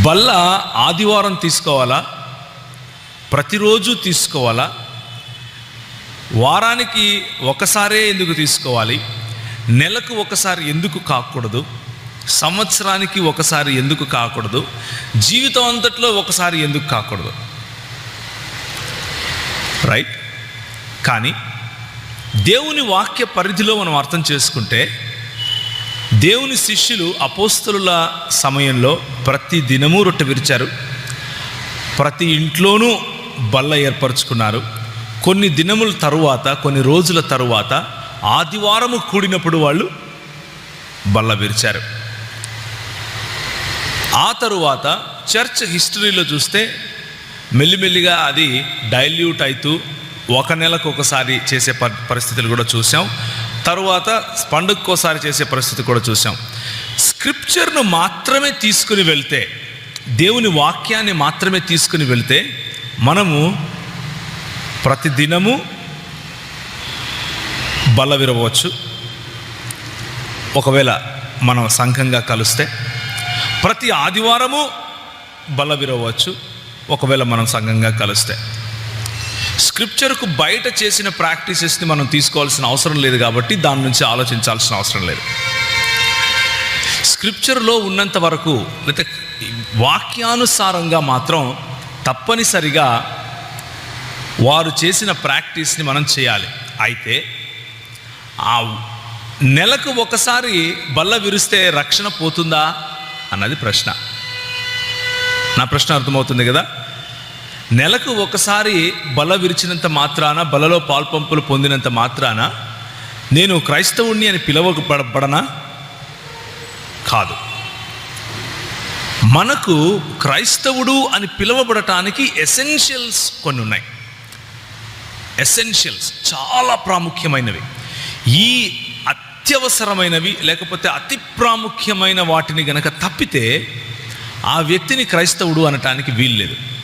బల్ల ఆదివారం తీసుకోవాలా? ప్రతిరోజు తీసుకోవాలా? వారానికి ఒకసారే ఎందుకు తీసుకోవాలి? నెలకు ఒకసారి ఎందుకు కాకూడదు? సంవత్సరానికి ఒకసారి ఎందుకు కాకూడదు? జీవితం అంతట్లో ఒకసారి ఎందుకు కాకూడదు? రైట్? కానీ దేవుని వాక్య పరిధిలో మనం అర్థం చేసుకుంటే దేవుని శిష్యులు అపోస్తలుల సమయంలో ప్రతి దినము రొట్టె విరిచారు. ప్రతి ఇంట్లోనూ బల్ల ఏర్పరచుకున్నారు. కొన్ని దినముల తరువాత కొన్ని రోజుల తరువాత ఆదివారము కూడినప్పుడు వాళ్ళు బల్ల విరిచారు. ఆ తరువాత చర్చ్ హిస్టరీలో చూస్తే మెల్లిమెల్లిగా అది డైల్యూట్ అవుతూ ఒక నెలకు ఒకసారి చేసే ప- పరిస్థితులు కూడా చూసాం. తరువాత పండుగకోసారి చేసే పరిస్థితి కూడా చూసాం. స్క్రిప్చర్ను మాత్రమే తీసుకుని వెళ్తే దేవుని వాక్యాన్ని మాత్రమే తీసుకుని వెళ్తే మనము ప్రతిదినము బల్ల విరవచ్చు ఒకవేళ మనం సంఘంగా కలిస్తే ప్రతి ఆదివారము బల్ల విరవచ్చు ఒకవేళ మనం సంఘంగా కలిస్తే. స్క్రిప్చర్కు బయట చేసిన ప్రాక్టీసెస్ని మనం తీసుకోవాల్సిన అవసరం లేదు కాబట్టి దాని నుంచి ఆలోచించాల్సిన అవసరం లేదు. స్క్రిప్చర్లో ఉన్నంత వరకు లేకపోతే వాక్యానుసారంగా మాత్రం తప్పనిసరిగా వారు చేసిన ప్రాక్టీస్ని మనం చేయాలి. అయితే ఆ నెలకు ఒకసారి బల్ల విరిస్తే రక్షణ పోతుందా? అన్నది ప్రశ్న. నా ప్రశ్న అర్థమవుతుంది కదా? నెలకు ఒకసారి బల విరిచినంత మాత్రాన బలలో పాల్పంపులు పొందినంత మాత్రాన నేను క్రైస్తవుణ్ణి అని పిలవబడనా కాదు. మనకు క్రైస్తవుడు అని పిలువబడటానికి ఎసెన్షియల్స్ కొన్ని ఉన్నాయి. ఎసెన్షియల్స్ చాలా ప్రాముఖ్యమైనవి. ఈ అత్యవసరమైనవి లేకపోతే అతి ప్రాముఖ్యమైన వాటిని గనక తప్పితే ఆ వ్యక్తిని క్రైస్తవుడు అనటానికి వీల్లేదు.